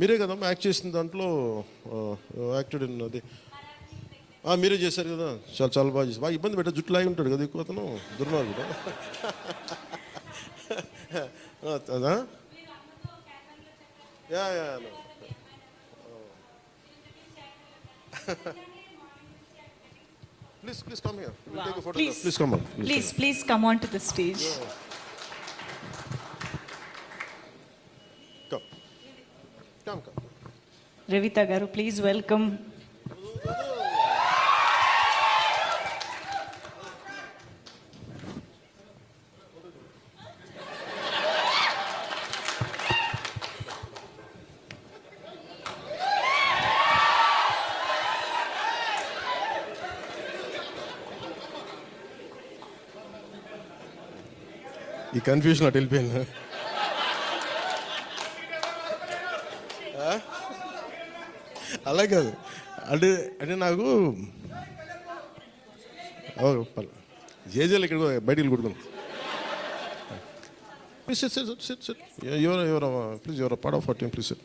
మీరే కదమ్మా యాక్ట్ చేసిన దాంట్లో యాక్టెడ్ అది మీరే చేశారు కదా చాలా చాలా బాగా చేశారు బాగా ఇబ్బంది పెట్టా జుట్టు లాగి ఉంటాడు కదా ఎక్కువ అతను దుర్మార్గుడు అదా yeah yeah come here. We'll take a photograph. Please. Please come on. Please, Revita Garu, please welcome. ఈ కన్ఫ్యూజన్ అటు వెళ్ళిపోయాను అలా కాదు. అంటే అంటే నాకు. జేజేలు ఇక్కడ బయటికి కొడుకున్నాం ప్లీజ్ సిట్ సిట్ సిట్ ఎవరు ఎవరు ప్లీజ్ ఎవరు? Part of team please sit